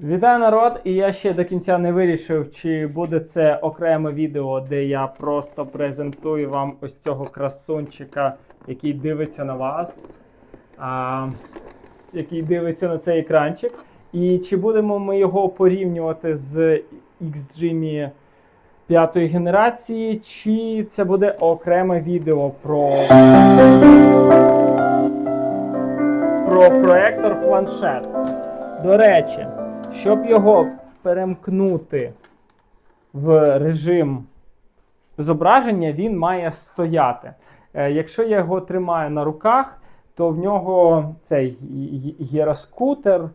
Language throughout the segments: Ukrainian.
Вітаю народ! І я ще до кінця не вирішив, чи буде це окреме відео, де я просто презентую вам ось цього красунчика, який дивиться на вас, а, який дивиться на цей екранчик. І чи будемо ми його порівнювати з XGMI п'ятої генерації, чи це буде окреме відео про, про проектор планшет. До речі, щоб його перемкнути в режим зображення, він має стояти. Е, Якщо я його тримаю на руках, то в нього цей гіроскутер,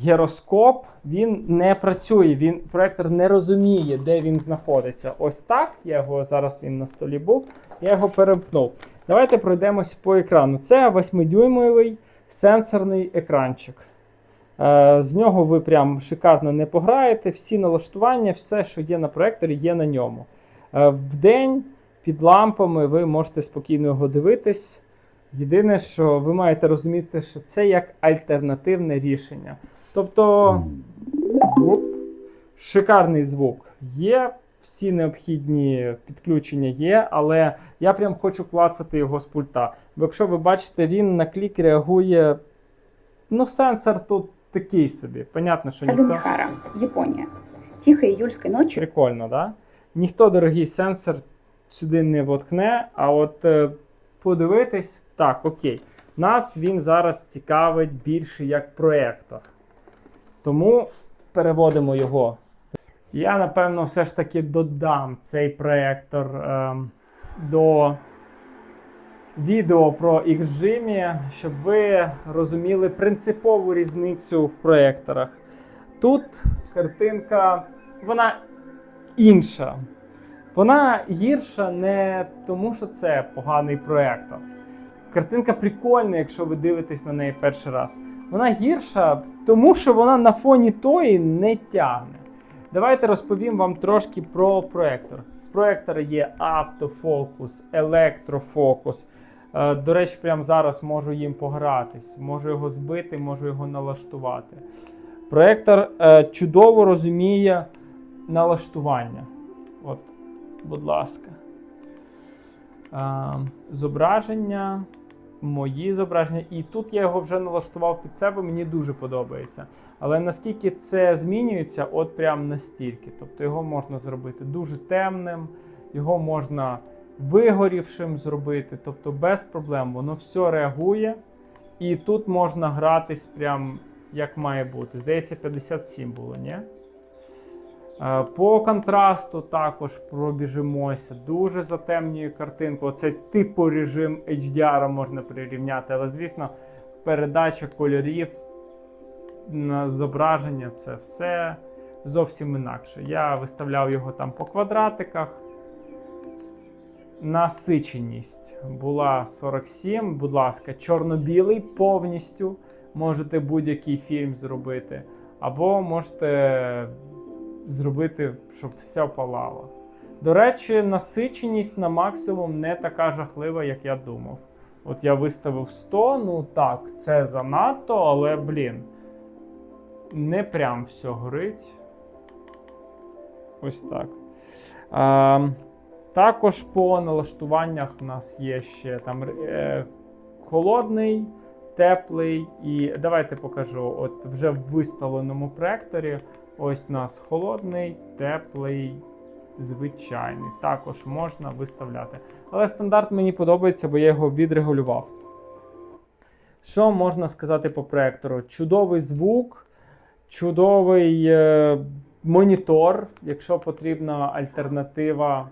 гіроскоп, він не працює. Він, проектор не розуміє, де він знаходиться. Ось так. Я його зараз він на столі був. Я його перемкнув. Давайте пройдемось по екрану. Це 8-дюймовий сенсорний екранчик. Е, З нього ви прям шикарно не пограєте. Всі налаштування, все, що є на проекторі, є на ньому. Е, Вдень під лампами ви можете спокійно його дивитись. Єдине, що ви маєте розуміти, що це як альтернативне рішення. Тобто, шикарний звук є, всі необхідні підключення є, але я прям хочу клацати його з пульта. Бо якщо ви бачите, він на клік реагує. Ну, сенсор тут такий собі. Понятно, що ніхто. Сагамихара, Япония. Тихой июльской ночью Прикольно, да? Ніхто дорогий сенсор сюди не воткне, а от е, подивитись, так, окей. Нас він зараз цікавить більше як проектор. Тому переводимо його. Я, напевно, все ж таки додам цей проектор ем, до відео про XGIMI, щоб ви розуміли принципову різницю в проекторах. Тут картинка, вона інша. Вона гірша не тому, що це поганий проектор. Картинка прикольна, якщо ви дивитесь на неї перший раз. Вона гірша, тому що вона на фоні тої не тягне. Давайте розповім вам трошки про проектор. В проектора є автофокус, електрофокус. Е, До речі, прямо зараз можу їм погратись, можу його збити, можу його налаштувати. Проектор е, чудово розуміє налаштування. От, будь ласка. Е, зображення, мої зображення. І тут я його вже налаштував під себе, мені дуже подобається. Але наскільки це змінюється, от прям настільки. Тобто його можна зробити дуже темним, його можна вигорівшим зробити, тобто без проблем, воно все реагує. І тут можна гратись прям як має бути. Здається, 57 було, ні? Е, По контрасту також пробіжимося. Дуже затемнює картинку. Оце типу режим HDR можна прирівняти, але, звісно, передача кольорів на зображення це все зовсім інакше. Я виставляв його там по квадратиках. Насиченість була 47. Будь ласка, чорно-білий повністю. Можете будь-який фільм зробити. Або можете зробити, щоб все палало. До речі, насиченість на максимум не така жахлива, як я думав. От я виставив 100, ну так, це занадто, але блін. Не прям все горить. Ось так. А, також по налаштуваннях у нас є ще там е, холодний, теплий. І давайте покажу. От вже в виставленому проекторі. Ось у нас холодний, теплий, звичайний. Також можна виставляти. Але стандарт мені подобається, бо я його відрегулював. Що можна сказати по проектору? Чудовий звук, чудовий е, монітор, якщо потрібна альтернатива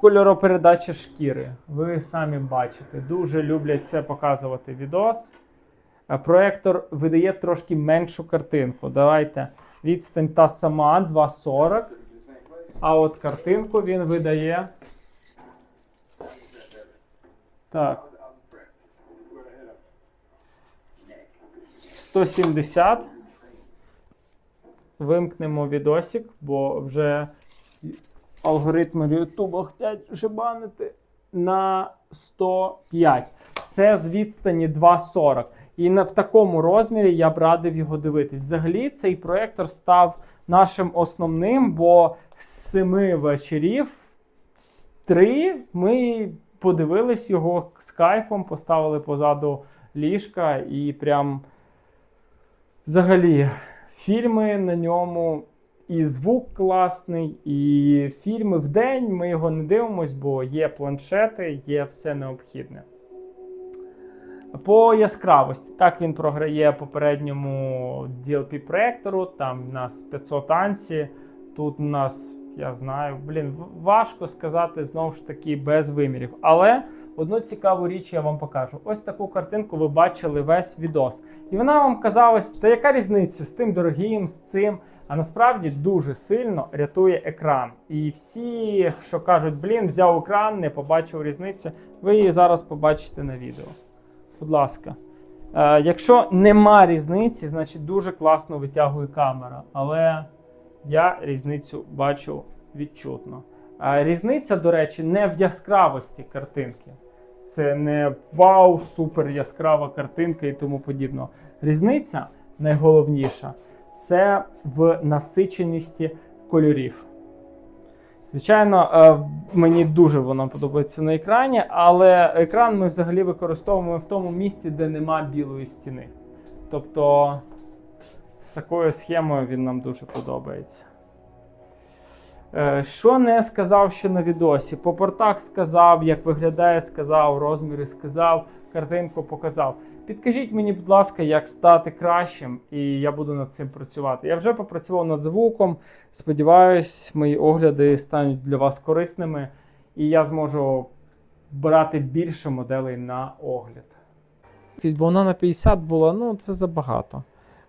кольоропередачі шкіри. Ви самі бачите. Дуже люблять це показувати відос. Проектор видає трошки меншу картинку. Давайте відстань та сама 2,40. А от картинку він видає. Так. 170. Вимкнемо відосик, бо вже алгоритми Ютуба хочуть жебанити на 105. Це з відстані 2,40. І на, в такому розмірі я б радив його дивитись. Взагалі, цей проєктор став нашим основним, бо з семи вечорів три ми подивились його з кайфом, поставили позаду ліжка і прям взагалі фільми на ньому. І звук класний, і фільми в день ми його не дивимось, бо є планшети, є все необхідне. По яскравості. Так він програє попередньому DLP проектору. Там у нас 500 ансі. Тут у нас, я знаю, блін, важко сказати знову ж таки без вимірів. Але одну цікаву річ я вам покажу. Ось таку картинку ви бачили весь відос. І вона вам казалась, та яка різниця з тим дорогим, з цим. А насправді дуже сильно рятує екран. І всі, що кажуть, блін, взяв екран, не побачив різниці, ви її зараз побачите на відео. Будь ласка. Е, якщо нема різниці, значить дуже класно витягує камера. Але я різницю бачу відчутно. Е, різниця, до речі, не в яскравості картинки. Це не вау, супер яскрава картинка і тому подібно. Різниця найголовніша це в насиченості кольорів. Звичайно, е, мені дуже воно подобається на екрані, але екран ми взагалі використовуємо в тому місці, де нема білої стіни. Тобто з такою схемою він нам дуже подобається. Е, Що не сказав ще на відосі? По портах сказав, як виглядає, сказав, розміри сказав, картинку показав. Підкажіть мені, будь ласка, як стати кращим, і я буду над цим працювати. Я вже попрацював над звуком. Сподіваюсь, мої огляди стануть для вас корисними, і я зможу брати більше моделей на огляд. Бо вона на 50 була, ну це забагато.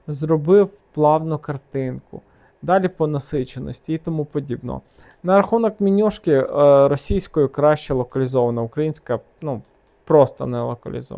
Зробив плавну картинку. Далі по насиченості і тому подібно. На рахунок менюшки е, російською краще локалізована, українська ну, просто не локалізована.